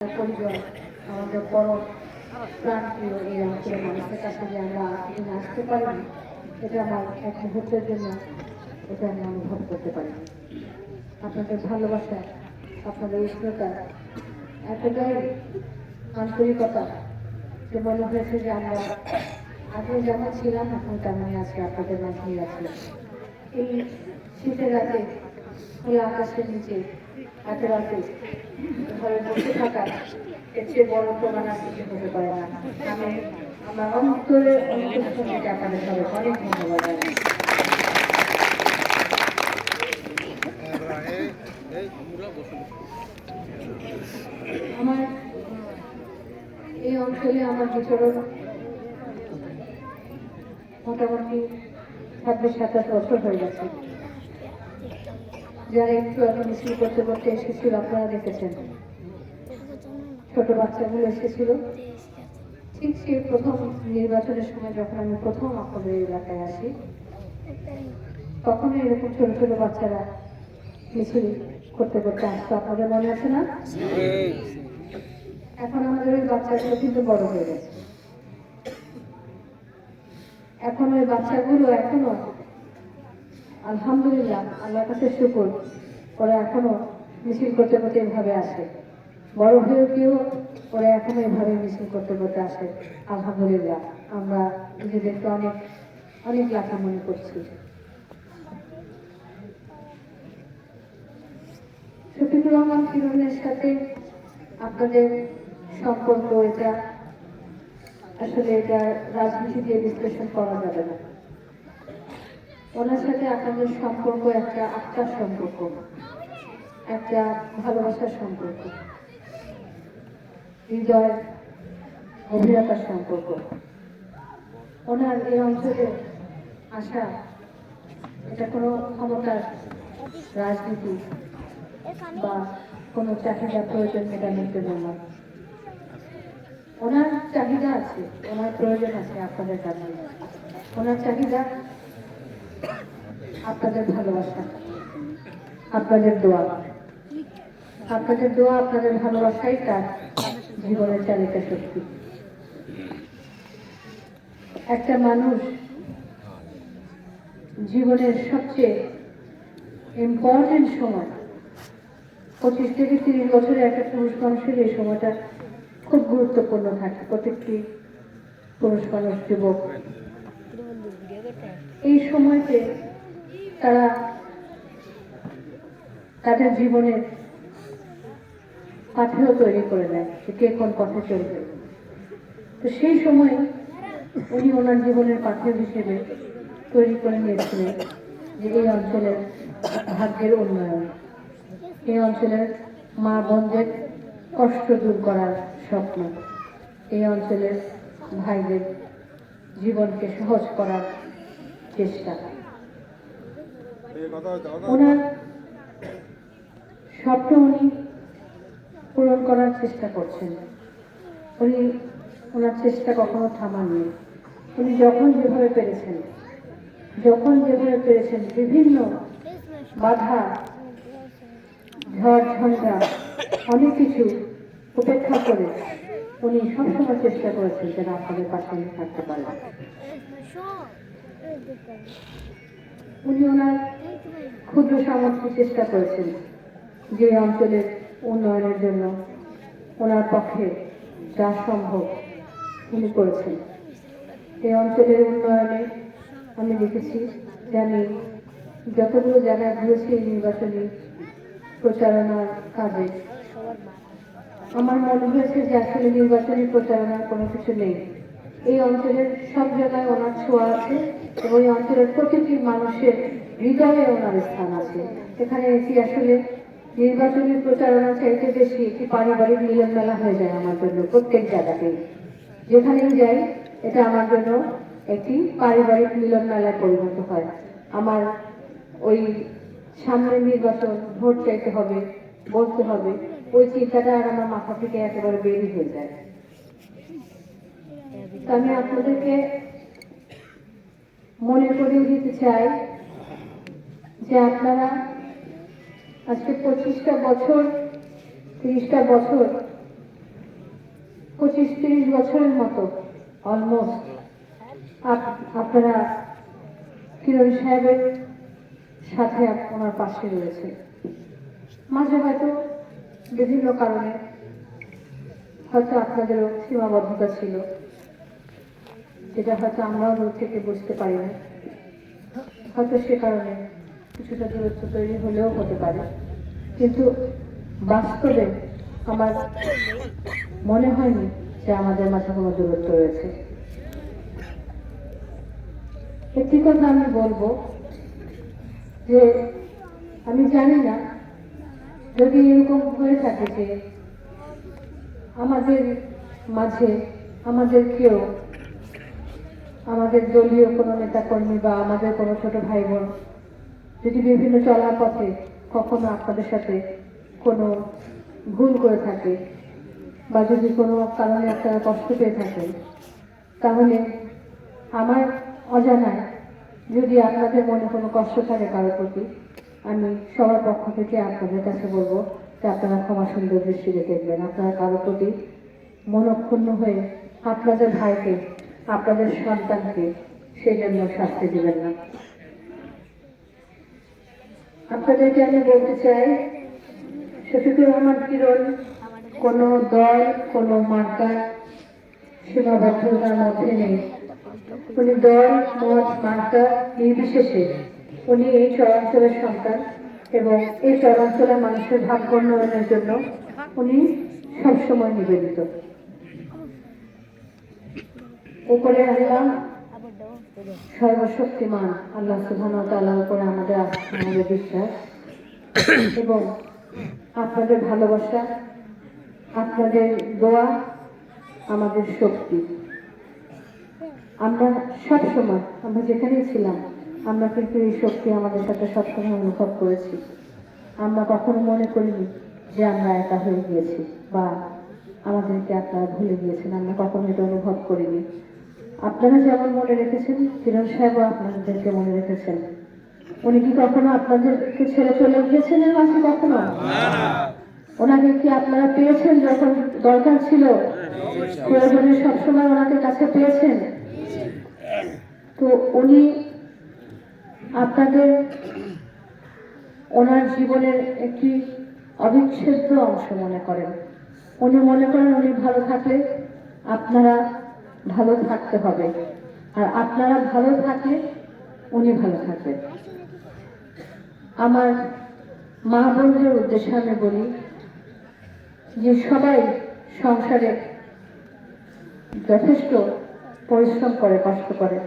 আমাদের পরম প্রাণপ্রিয় এই মানুষের কাছে যে আমরা আসতে পারি এটা আমার এক মুহূর্তের জন্য এটা আমি অনুভব করতে পারি। আপনাদের ভালোবাসা, আপনাদের উষ্ণতা, এতটাই আন্তরিকতা যে মনে হয়েছে যে আমরা আগে যেমন ছিলাম, এখন তেমনই আছি আপনাদের মাঝেই আছি। এই শীতের রাতে খোলা আকাশের নিচে, এত রাতে ঘরে বসে থাকা এর চেয়ে বড় প্রমাণ আর কিছু হতে পারে না। আমি আমার অন্তরের অন্তঃস্থল থেকে আপনাদের সবাই অনেক ধন্যবাদ আমার এই অঞ্চলে আমার বিচরণ মোটামুটি ছাব্বিশ সাতাশ বছর হয়ে গেছে। যারা একটু আগে মিছিল করতে করতে এসেছিল, আপনারা দেখেছেন। ছোট বাচ্চাগুলো এসেছিল। ঠিক সেই প্রথম নির্বাচনের সময় যখন আমি প্রথম আপনাদের এলাকায় আসি তখন এরকম ছোট ছোট বাচ্চারা মিছিল করতে করতে আসতো। আপনাদের মনে আছে না? এখন আমাদের ওই বাচ্চাগুলো কিন্তু বড় হয়ে গেছে। এখন ওই বাচ্চাগুলো এখনও আলহামদুলিল্লাহ, আল্লাহর কাছে শুকুর। ওরা এখনও মিছিল করতে করতে এভাবে আসে। বড় হয়ে গিয়েও ওরা এখনও এভাবে মিছিল করতে করতে আসে। আলহামদুলিল্লাহ, আমরা নিজেদেরকে অনেক অনেক লাখা মনে করছি। শফিকুর রহমান কিরণের সাথে আপনাদের সম্পর্ক, এটা আসলে এটা রাজনীতি দিয়ে বিশ্লেষণ করা যাবে না। ওনার সাথে আপনাদের সম্পর্ক একটা আত্মার সম্পর্ক, একটা ভালোবাসার সম্পর্ক, হৃদয়, গভীরতার সম্পর্ক। ওনার এই অঞ্চলে আসা এটা কোনো ক্ষমতার রাজনীতি বা কোনো চাহিদা প্রয়োজন মেটানোর জন্য নয় ওনার চাহিদা আছে, ওনার প্রয়োজন আছে আপনাদের কাছে ওনার চাহিদা আপনাদের ভালোবাসা, আপনাদের দোয়া। আপনাদের দোয়া, আপনাদের ভালোবাসাই তার জীবনের চালিকা শক্তি। একটা মানুষ জীবনের সবচেয়ে ইম্পর্টেন্ট সময়, পঁচিশ থেকে তিরিশ বছরে একটা পুরুষ মানুষের এই সময়টা খুব গুরুত্বপূর্ণ থাকে। প্রত্যেকটি পুরুষ মানুষ, যুবক এই সময়তে তারা তাদের জীবনের পাথেও তৈরি করে দেয় যে কে কোন পথে চলবে। তো সেই সময় উনি ওনার জীবনের পাথেয় হিসেবে তৈরি করে নিয়েছিলেন যে এই অঞ্চলের ভাগ্যের উন্নয়ন। এই অঞ্চলের মা বোনদের কষ্ট দূর করার স্বপ্ন। এই অঞ্চলের ভাইদের জীবনকে সহজ করার চেষ্টা ওনার স্বপ্ন উনি পূরণ করার চেষ্টা করছেন। উনি ওনার চেষ্টা কখনো থামাননি। উনি যখন যেভাবে পেরেছেন যখন যেভাবে পেরেছেন বিভিন্ন বাধা ঝড় ঝঞ্ঝা অনেক কিছু উপেক্ষা করে উনি সবসময় চেষ্টা করেছেন যেন আপনাদের পাশে থাকতে পারেন। উনি ওনার ক্ষুদ্র সামর্থ্য চেষ্টা করেছেন যে অঞ্চলের উন্নয়নের জন্য ওনার পক্ষে যা সম্ভব উনি করেছেন। এই অঞ্চলের উন্নয়নে আমি দেখেছি আমি যতগুলো জায়গায় ঘুরেছি এই নির্বাচনী প্রচারণার কাজে। আমার মনে হয়েছে যে আসলে নির্বাচনী প্রচারণার কোনো কিছু নেই। এই অঞ্চলের সব জায়গায় ওনার ছোঁয়া আছে এবং এই অঞ্চলের প্রতিটি মানুষের হৃদয়ে ওনার স্থান আছে। এখানে এটি আসলে নির্বাচনী প্রচারণা চাইতে বেশি একটি পারিবারিক মিলন মেলা হয়ে যায় আমার জন্য প্রত্যেক জায়গাতেই। যেখানেই যাই, এটা আমার জন্য একটি পারিবারিক মিলন মেলায় পরিণত হয়। আমার ওই সামনের নির্বাচন ভোট চাইতে হবে, বলতে হবে, ওই চিন্তাটা আর আমার মাথা থেকে একেবারে বেরিয়ে হয়ে যায়। আমি আপনাদেরকে মনে করিয়ে দিতে চাই যে আপনারা আজকে পঁচিশটা বছর, তিরিশটা বছর, পঁচিশ, তিরিশ বছরের মতো অলমোস্ট আপনারা কিরণ সাহেবের সাথে ওনার পাশে রয়েছে। মাঝে হয়তো বিভিন্ন কারণে হয়তো আপনাদেরও সীমাবদ্ধতা ছিল। যেটা হয়তো আমরাও দূর থেকে বুঝতে পারি না। হয়তো সে কারণে কিছুটা দূরত্ব তৈরি হলেও হতে পারে। কিন্তু বাস্তবে আমার মনে হয়নি যে আমাদের মাঝে কোনো দূরত্ব রয়েছে। একটি কথা আমি বলব যে আমি জানি না যদি এরকম হয়ে থাকে যে আমাদের মাঝে, আমাদের কেউ আমাদের দলীয় কোনো নেতাকর্মী বা আমাদের কোনো ছোট ভাই বোন যদি বিভিন্ন চলার পথে কখনো আপনাদের সাথে কোনো ভুল করে থাকে বা যদি কোনো কারণে আপনারা কষ্ট পেয়ে থাকেন, তাহলে আমার অজানায় যদি আপনাদের মনে কোনো কষ্ট থাকে কারোর প্রতি, আমি সবার পক্ষ থেকে আপনাদের কাছে বলব যে আপনারা ক্ষমা সুন্দর দৃষ্টিতে দেখবেন। আপনারা কারোর প্রতি মনক্ষুণ্ণ হয়ে আপনাদের ভাইকে আপনাদের সন্তানকে সেই জন্য শাস্তি দিবেন না। আপনাদেরকে আমি বলতে চাই, শফিকুর রহমান কিরণ, কোনো দল, কোনো মার্কা সীমাবদ্ধতার মধ্যে নেই। উনি দল, মত, মার্কা নির্বিশেষে উনি এই চরাঞ্চলের সন্তান এবং এই চরাঞ্চলের মানুষের ভাগ্য উন্নয়নের জন্য উনি সবসময় নিবেদিত। উপরে আল্লাহ সর্বশক্তিমান। আল্লাহ সুবহান তাআলার উপরে আমাদের আস্থা, বিশ্বাস এবং আপনাদের ভালোবাসা, আপনাদের দোয়া, আমাদের শক্তি। আমরা সব সময় আমরা যেখানেই ছিলাম, আমরা কিন্তু এই শক্তি আমাদের সাথে সবসময় অনুভব করেছি। আমরা কখনো মনে করিনি যে আমরা একা হয়ে গিয়েছি বা আমাদেরকে আপনারা ভুলে গিয়েছেন, আমরা কখনো এটা অনুভব করিনি। আপনারা যেমন মনে রেখেছেন কিরণ সাহেবও আপনাদেরকে মনে রেখেছেন। উনি কি কখনো আপনাদেরকে ছেড়ে চলে গিয়েছেন এর মাঝে কখনো? ওনাকে কি আপনারা পেয়েছেন যখন দরকার ছিল? প্রয়োজনে সবসময় ওনাকে কাছে পেয়েছেন? তো উনি আপনাদের, ওনার জীবনের একটি অবিচ্ছেদ্য অংশ মনে করেন। উনি মনে করেন উনি ভালো থাকলে আপনারা ভালো থাকতে হবে। আর আপনারা ভালো থাকলে উনি ভালো থাকবেন আমার মা বোনদের উদ্দেশ্যে আমি বলি যে সবাই সংসারে যথেষ্ট পরিশ্রম করে, কষ্ট করে।